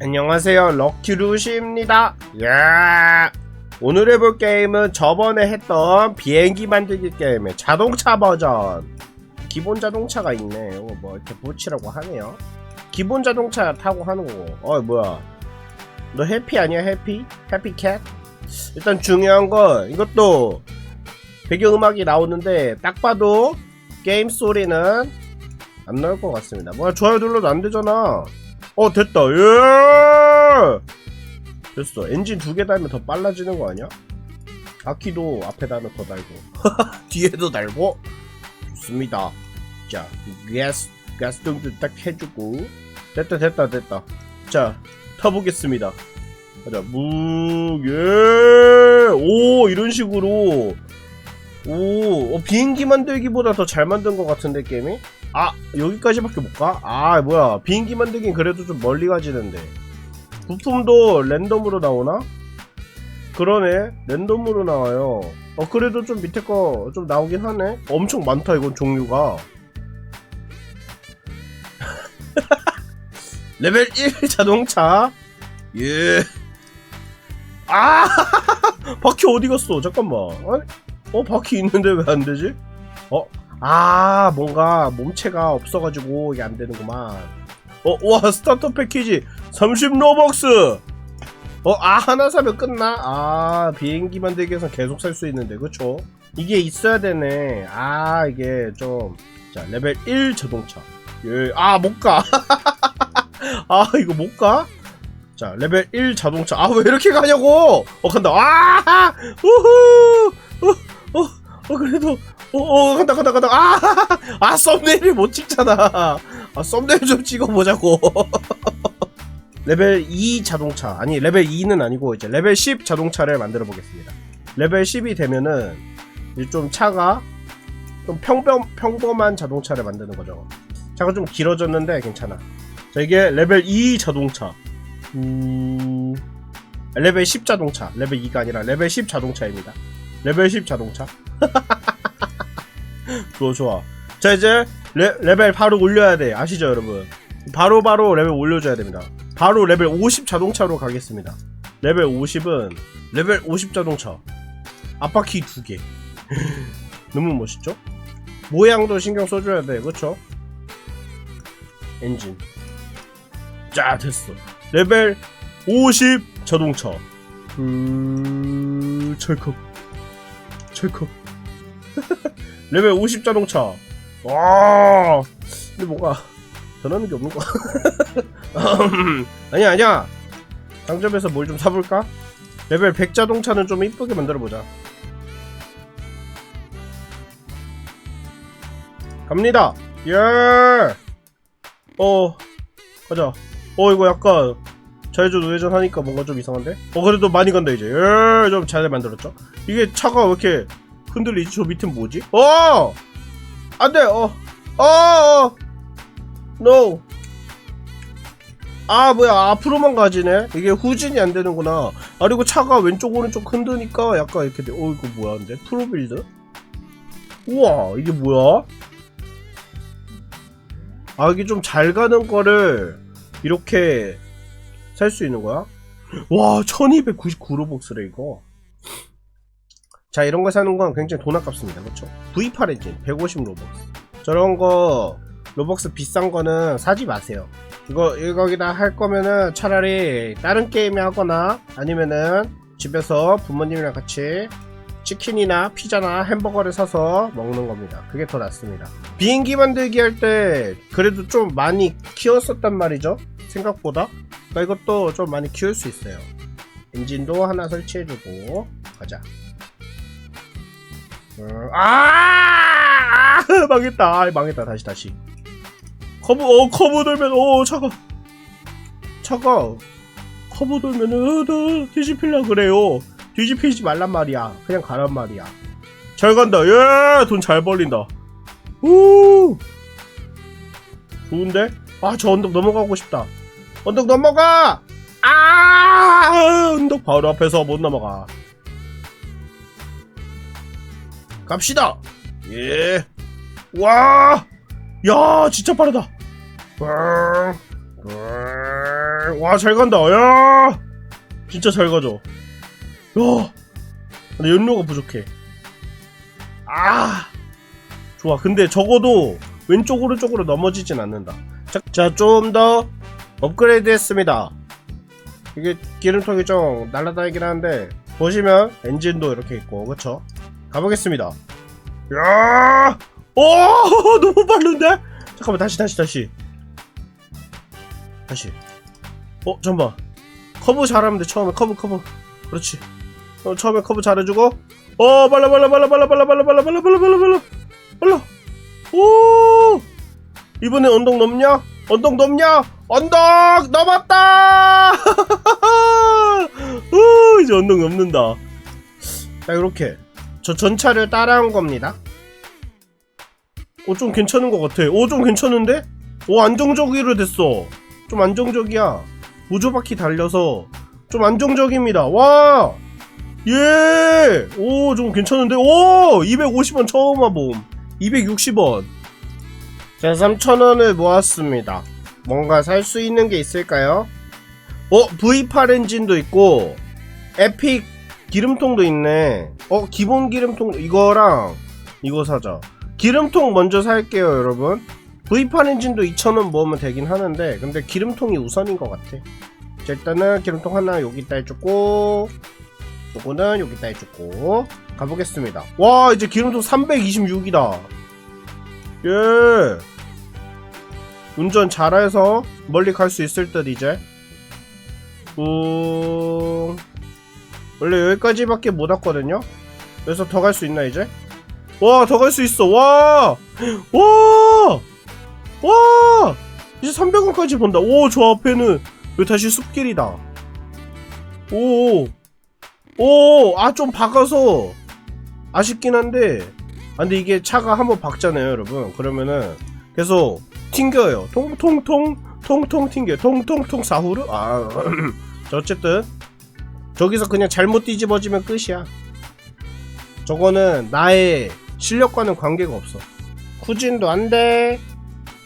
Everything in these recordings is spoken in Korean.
안녕하세요. 럭키루시입니다. 야 오늘 해볼 게임은 저번에 했던 비행기 만들기 게임의 자동차 버전. 기본 자동차가 있네 이거 뭐 이렇게 붙이라고 하네요. 기본 자동차 타고 하는 거고 어 뭐야. 너 해피 아니야 해피? 해피캣? 일단 중요한 건 이것도 배경음악이 나오는데 딱 봐도 게임 소리는 안 나올 것 같습니다. 뭐야 좋아요 눌러도 안 되잖아 어 됐다. 예! 됐어. 엔진 두 개 달면 더 빨라지는 거 아니야? 바퀴도 앞에다는 더 달고. 뒤에도 달고? 좋습니다. 자 가스 가스통도 딱 해주고. 됐다 됐다 됐다. 자 타보겠습니다. 가자. 무예오 이런 식으로. 오 어, 비행기 만들기보다 더 잘 만든 것 같은데 게임이 아 여기까지밖에 못 가? 아 뭐야. 비행기 만들긴 그래도 좀 멀리 가지는데. 부품도 랜덤으로 나오나? 그러네. 랜덤으로 나와요. 어 그래도 좀 밑에 거 좀 나오긴 하네. 엄청 많다 이건 종류가. 레벨 1 자동차. 예. 아 바퀴 어디 갔어? 잠깐만. 어 바퀴 있는데 왜 안 되지? 어 아 뭔가 몸체가 없어가지고 이게 안 되는구만. 어 와 스타터 패키지 30 로벅스! 어아 하나 사면 끝나? 아 비행기 만들기 위해서 계속 살 수 있는데 그쵸? 이게 있어야 되네. 아 이게 좀 자 레벨 1 자동차. 예 아 못가. 아 이거 못가? 자 레벨 1 자동차. 아 왜 이렇게 가냐고! 어 간다. 아 우후! 어, 어, 어 그래도 어, 어 간다 간다 간다. 아, 아 썸네일을 못 찍잖아. 아 썸네일 좀 찍어보자고. 레벨 2 자동차 아니 레벨 2는 아니고 이제 레벨 10 자동차를 만들어 보겠습니다. 레벨 10이 되면은 이제 좀 차가 좀 평범, 평범한 자동차를 만드는 거죠. 차가 좀 길어졌는데 괜찮아. 자 이게 레벨 2 자동차. 음... 레벨 10 자동차. 레벨 2가 아니라 레벨 10 자동차입니다 레벨 10 자동차. 좋아 좋아. 자 이제 레, 레벨 바로 올려야 돼. 아시죠 여러분? 바로 바로 레벨 올려줘야 됩니다. 바로 레벨 50 자동차로 가겠습니다. 레벨 50은 레벨 50 자동차. 앞바퀴 두개. 너무 멋있죠? 모양도 신경 써줘야 돼. 그쵸? 엔진. 자 됐어. 레벨 50 자동차. 음... 철컥 철컥 레벨 50 자동차. 와 근데 뭔가 변하는 게 없는 거. 아니야 아니야. 상점에서 뭘 좀 사볼까? 레벨 100 자동차는 좀 이쁘게 만들어보자. 갑니다. 예! 어 가자. 어 이거 약간 좌회전 우회전 하니까 뭔가 좀 이상한데? 어 그래도 많이 간다 이제 예! 좀 잘 만들었죠? 이게 차가 왜 이렇게 흔들리지? 저 밑엔 뭐지? 어! 안돼 어! 어! 어! NO 아 뭐야 앞으로만 가지네 이게 후진이 안 되는구나 아 그리고 차가 왼쪽 오른쪽 흔드니까 약간 이렇게 돼. 어 이거 뭐야 근데 프로빌드 우와 이게 뭐야 아 이게 좀 잘 가는 거를 이렇게 살 수 있는 거야? 와 1299로벅스래 이거. 자 이런 거 사는 건 굉장히 돈 아깝습니다. 그렇죠 V8 엔진 150 로벅스 저런 거 로벅스 비싼 거는 사지 마세요. 이거 이거기다 할 거면은 차라리 다른 게임에 하거나 아니면은 집에서 부모님이랑 같이 치킨이나 피자나 햄버거를 사서 먹는 겁니다. 그게 더 낫습니다. 비행기 만들기 할 때 그래도 좀 많이 키웠었단 말이죠? 생각보다 그러니까 이것도 좀 많이 키울 수 있어요. 엔진도 하나 설치해주고 가자. 어, 아, 아 망했다. 아, 망했다. 다시 다시. 커브 어 커브 돌면 어 차가 차가 커브 돌면은 어, 뒤집힐라 그래요. 뒤집히지 말란 말이야. 그냥 가란 말이야. 잘 간다. 예돈 잘 벌린다. 우! 좋은데? 아 저 언덕 넘어가고 싶다 언덕 넘어가! 아 언덕 바로 앞에서 못 넘어가. 갑시다! 예. 예와! 야 진짜 빠르다. 와, 와잘 간다. 야 진짜 잘 가죠 야 근데 연료가 부족해. 아 좋아. 근데 적어도 왼쪽 오른쪽으로 넘어지진 않는다. 자 좀 더 업그레이드 했습니다 이게 기름통이 좀 날라다니긴 하는데 보시면 엔진도 이렇게 있고 그쵸 가보겠습니다 야 오, 너무 빠른데? 잠깐만, 다시, 다시, 다시. 다시. 어, 잠깐만. 커브 잘하면 돼, 처음에. 커브, 커브. 그렇지. 어, 처음에 커브 잘해주고. 어, 빨라, 빨라, 빨라, 빨라, 빨라, 빨라, 빨라, 빨라, 빨라, 빨라, 빨라. 빨라. 오! 이번에 언덕 넘냐? 언덕 넘냐? 언덕! 넘었다! 오, 이제 언덕 넘는다. 자, 이렇게. 저 전차를 따라한 겁니다. 오, 좀 괜찮은 것 같아. 오, 좀 괜찮은데? 오, 안정적으로 됐어. 좀 안정적이야. 우주바퀴 달려서 좀 안정적입니다. 와! 예! 오, 좀 괜찮은데? 오! 250원 처음 와봄. 260원. 자, 3,000원을 모았습니다. 뭔가 살 수 있는 게 있을까요? 어, V8 엔진도 있고, 에픽 기름통도 있네. 어, 기본 기름통, 이거랑 이거 사자. 기름통 먼저 살게요, 여러분. V8 엔진도 2,000원 모으면 되긴 하는데, 근데 기름통이 우선인 것 같아. 자, 일단은 기름통 하나 여기다 해줬고, 요거는 여기다 해줬고, 가보겠습니다. 와, 이제 기름통 326이다. 예. 운전 잘해서 멀리 갈 수 있을 듯, 이제. 우... 원래 여기까지밖에 못 왔거든요? 그래서 더 갈 수 있나, 이제? 와, 더 갈 수 있어. 와! 와! 와! 이제 300원까지 본다. 오, 저 앞에는 여기 다시 숲길이다. 오. 오, 아, 좀 박아서 아쉽긴 한데. 아, 근데 이게 차가 한번 박잖아요, 여러분. 그러면은 계속 튕겨요. 통통통, 통통 튕겨. 통통통 사후르? 아, 자, 어쨌든. 저기서 그냥 잘못 뒤집어지면 끝이야. 저거는 나의 실력과는 관계가 없어. 후진도 안 돼.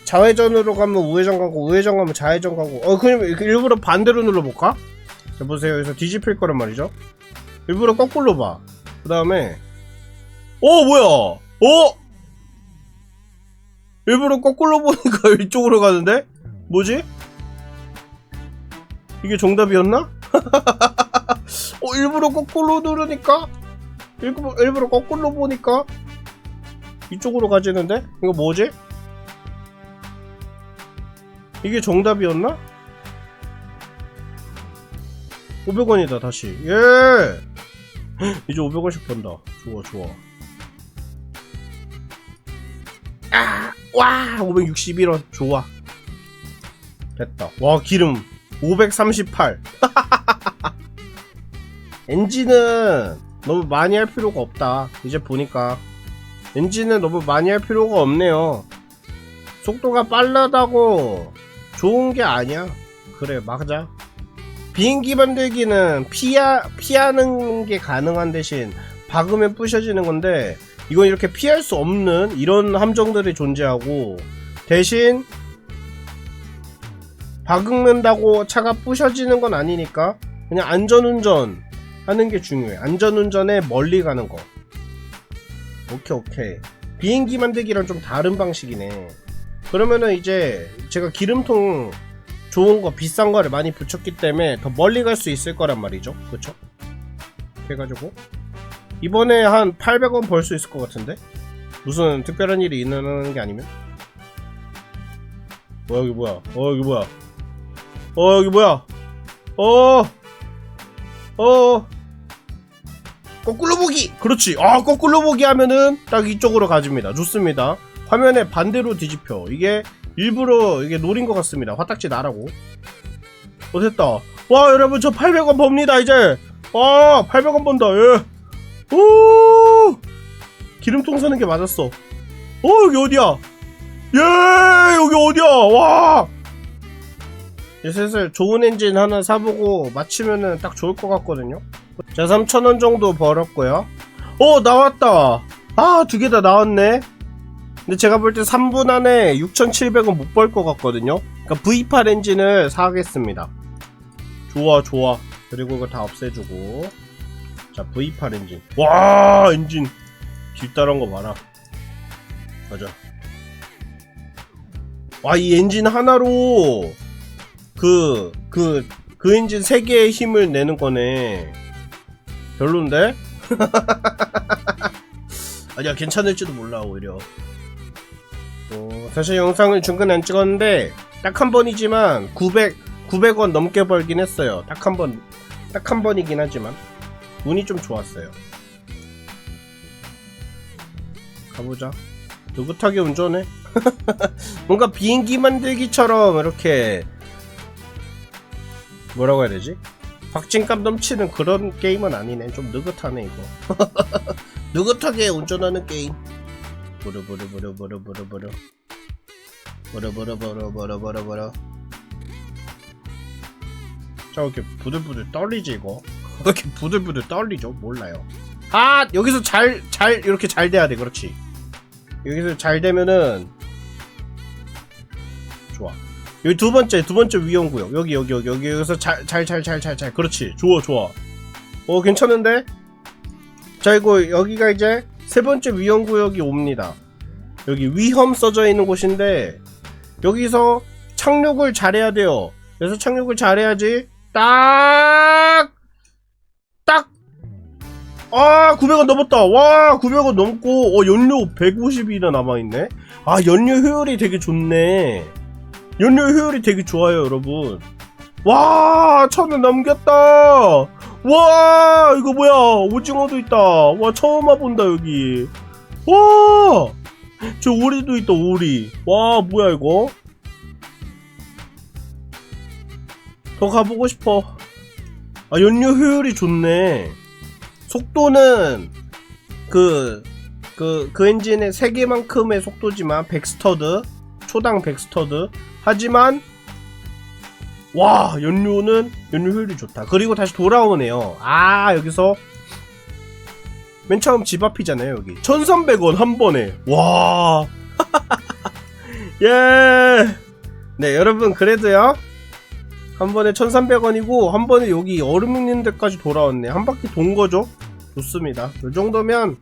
좌회전으로 가면 우회전 가고 우회전 가면 좌회전 가고. 어 그냥 일부러 반대로 눌러볼까? 자 보세요. 여기서 뒤집힐 거란 말이죠. 일부러 거꾸로 봐. 그 다음에 어 뭐야? 어? 일부러 거꾸로 보니까 이쪽으로 가는데? 뭐지? 이게 정답이었나? 어 일부러 거꾸로 누르니까 일부러, 일부러 거꾸로 보니까 이쪽으로 가지는데? 이거 뭐지? 이게 정답이었나? 500원이다 다시 예 이제 500원씩 번다 좋아 좋아 와 561원. 좋아. 됐다. 와 기름. 538 엔진은 너무 많이 할 필요가 없다. 이제 보니까. 엔진은 너무 많이 할 필요가 없네요. 속도가 빠르다고 좋은 게 아니야. 그래 맞아 비행기 만들기는 피하, 피하는 게 가능한 대신 박으면 부셔지는 건데 이건 이렇게 피할 수 없는 이런 함정들이 존재하고 대신 박는다고 차가 부셔지는 건 아니니까 그냥 안전운전 하는 게 중요해. 안전운전에 멀리 가는 거. 오케이 오케이. 비행기 만들기랑 좀 다른 방식이네. 그러면은 이제 제가 기름통 좋은 거 비싼 거를 많이 붙였기 때문에 더 멀리 갈 수 있을 거란 말이죠. 그쵸? 해가지고 이번에 한 800원 벌 수 있을 것 같은데 무슨 특별한 일이 있는 게 아니면 어 여기 뭐야 어 여기 뭐야 어 여기 뭐야 어 어. 거꾸로 보기! 그렇지. 아, 거꾸로 보기 하면은 딱 이쪽으로 가집니다. 좋습니다. 화면에 반대로 뒤집혀. 이게 일부러 이게 노린 것 같습니다. 화딱지 나라고. 어, 됐다. 와, 여러분, 저 800원 법니다, 이제. 와, 800원 번다, 예. 오! 기름통 사는 게 맞았어. 어, 여기 어디야? 예, 여기 어디야? 와! 이제 슬슬 좋은 엔진 하나 사보고 맞추면은 딱 좋을 것 같거든요. 자, 3,000원 정도 벌었고요. 어, 나왔다. 아, 두 개 다 나왔네. 근데 제가 볼 때 3분 안에 6,700원 못 벌 것 같거든요. 그러니까 V8 엔진을 사겠습니다. 좋아 좋아. 그리고 이거 다 없애주고 자 V8 엔진. 와 엔진 뒤따른 거 봐라. 맞아. 와이 엔진 하나로 그 그 그 엔진 3개의 힘을 내는 거네. 별론데? 아니야 괜찮을지도 몰라 오히려 어, 사실 영상을 중간에 안 찍었는데 딱 한 번이지만 900 900원 넘게 벌긴 했어요 딱 한 번 딱 한 번이긴 하지만 운이 좀 좋았어요 가보자 느긋하게 운전해 뭔가 비행기 만들기처럼 이렇게 뭐라고 해야 되지? 박진감 넘치는 그런 게임은 아니네 좀 느긋하네 이거 느긋하게 운전하는 게임. 부르부르부르부르부르부르. 부르부르부르부르부르부르. 자, 이렇게 부들부들 떨리지, 이거? 왜 이렇게 부들부들 떨리죠? 몰라요. 아! 여기서 잘, 잘, 이렇게 잘 돼야 돼, 그렇지. 여기서 잘 되면은, 좋아. 여기 두 번째, 두 번째 위험 구역. 여기, 여기, 여기, 여기, 여기서 잘, 잘, 잘, 잘, 잘, 잘. 그렇지. 좋아, 좋아. 어, 괜찮은데? 자 이거 여기가 이제 세 번째 위험 구역이 옵니다. 여기 위험 써져 있는 곳인데 여기서 착륙을 잘해야 돼요. 그래서 착륙을 잘해야지 딱 아 900원 넘었다. 와 900원 넘고 어 연료 150이나 남아 있네. 아 연료 효율이 되게 좋네. 연료 효율이 되게 좋아요 여러분. 와 천을 넘겼다. 와 이거 뭐야 오징어도 있다 와 처음 와본다 여기 와저 오리도 있다 오리 와 뭐야 이거 더 가보고 싶어 아 연료 효율이 좋네 속도는 그 그, 그 엔진의 3개만큼의 속도지만 100스터드 초당 100스터드. 하지만 와 연료는 연료 효율이 좋다. 그리고 다시 돌아오네요. 아 여기서 맨 처음 집 앞이잖아요 여기. 1300원 한 번에. 와. 예. 네 여러분 그래도요. 한 번에 1300원이고 한 번에 여기 얼음 있는 데까지 돌아왔네. 한 바퀴 돈 거죠 좋습니다 이 정도면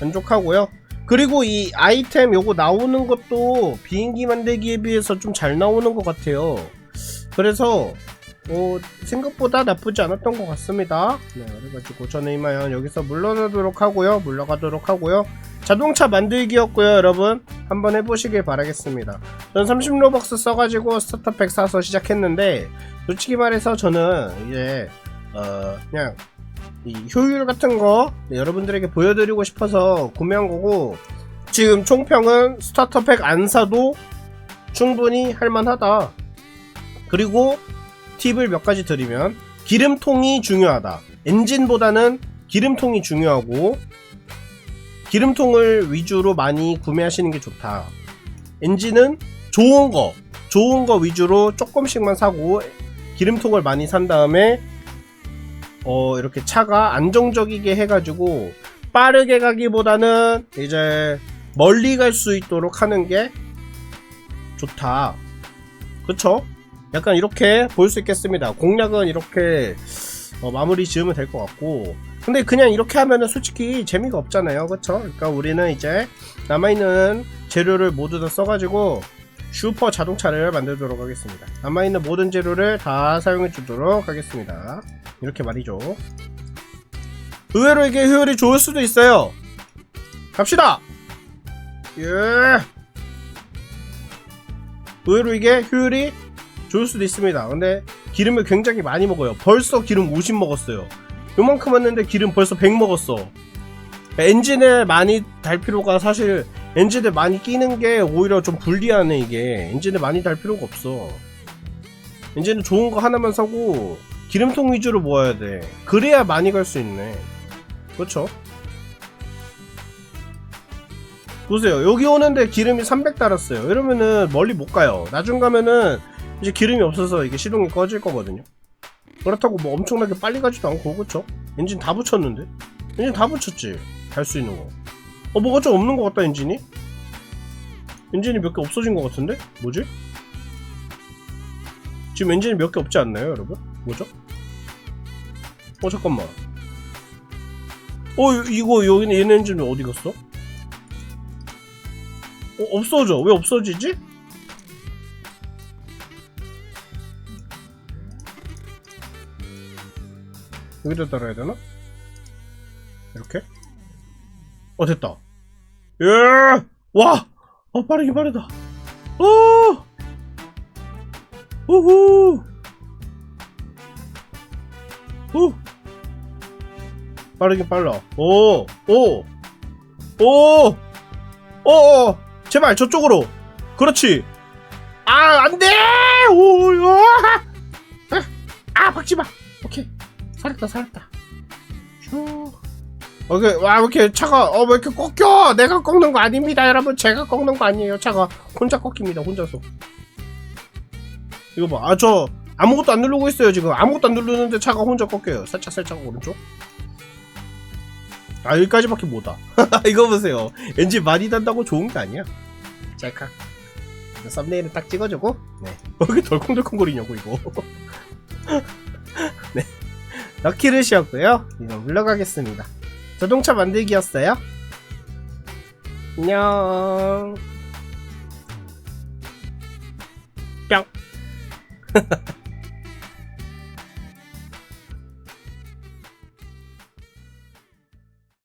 만족하고요 그리고 이 아이템 요거 나오는 것도 비행기 만들기에 비해서 좀 잘 나오는 것 같아요 그래서 어, 생각보다 나쁘지 않았던 것 같습니다. 네, 그래가지고 저는 이만 여기서 물러나도록 하고요. 물러가도록 하고요. 자동차 만들기였고요, 여러분. 한번 해보시길 바라겠습니다. 전 30로벅스 써가지고 스타터팩 사서 시작했는데 솔직히 말해서 저는 이제 어, 그냥 이 효율 같은 거 네, 여러분들에게 보여드리고 싶어서 구매한 거고 지금 총평은 스타터팩 안 사도 충분히 할만하다. 그리고 팁을 몇 가지 드리면 기름통이 중요하다. 엔진보다는 기름통이 중요하고 기름통을 위주로 많이 구매하시는 게 좋다. 엔진은 좋은 거, 좋은 거 위주로 조금씩만 사고 기름통을 많이 산 다음에 어 이렇게 차가 안정적이게 해가지고 빠르게 가기보다는 이제 멀리 갈 수 있도록 하는 게 좋다. 그쵸? 약간 이렇게 볼 수 있겠습니다. 공략은 이렇게 어, 마무리 지으면 될 것 같고 근데 그냥 이렇게 하면은 솔직히 재미가 없잖아요. 그쵸? 그러니까 우리는 이제 남아있는 재료를 모두 다 써가지고 슈퍼 자동차를 만들도록 하겠습니다. 남아있는 모든 재료를 다 사용해 주도록 하겠습니다. 이렇게 말이죠. 의외로 이게 효율이 좋을 수도 있어요. 갑시다! 예! 의외로 이게 효율이 좋을 수도 있습니다. 근데 기름을 굉장히 많이 먹어요. 벌써 기름 50 먹었어요. 요만큼 왔는데 기름 벌써 100 먹었어. 엔진에 많이 달 필요가 사실 엔진에 많이 끼는 게 오히려 좀 불리하네 이게. 엔진에 많이 달 필요가 없어. 엔진은 좋은 거 하나만 사고 기름통 위주로 모아야 돼. 그래야 많이 갈 수 있네. 그렇죠? 보세요. 여기 오는데 기름이 300 달았어요. 이러면은 멀리 못 가요. 나중 가면은 이제 기름이 없어서 이게 시동이 꺼질 거거든요. 그렇다고 뭐 엄청나게 빨리 가지도 않고 그쵸? 엔진 다 붙였는데? 엔진 다 붙였지. 달수 있는 거. 어 뭐가 좀 없는 것 같다 엔진이? 엔진이 몇 개 없어진 것 같은데? 뭐지? 지금 엔진이 몇 개 없지 않나요, 여러분? 뭐죠? 어, 잠깐만. 어, 이거, 여기는 얘네 엔진은 어디 갔어? 어, 없어져. 왜 없어지지? 여기다 달아야 되나? 이렇게? 어, 됐다. 예! 와! 어, 빠르긴 빠르다. 오! 우후! 후! 빠르긴 빨라. 오! 오! 오! 오! 오! 제발, 저쪽으로! 그렇지! 아, 안 돼! 오! 아! 아, 박지 마! 오케이. 살았다, 살았다. 슈. 오케이, 와, 왜 이렇게 차가, 어, 왜 이렇게 꺾여? 내가 꺾는 거 아닙니다, 여러분. 제가 꺾는 거 아니에요. 차가 혼자 꺾입니다, 혼자서. 이거 봐. 아, 저, 아무것도 안 누르고 있어요, 지금. 아무것도 안 누르는데 차가 혼자 꺾여요. 살짝, 살짝 오른쪽. 아, 여기까지밖에 못 와. 이거 보세요. 엔진 많이 단다고 좋은 게 아니야. 짤카. 썸네일은 딱 찍어주고, 네. 왜 이렇게 덜컹덜컹거리냐고, 이거. 네. 럭키를 씌웠고요. 이거 물러가겠습니다. 자동차 만들기였어요. 안녕. 뿅.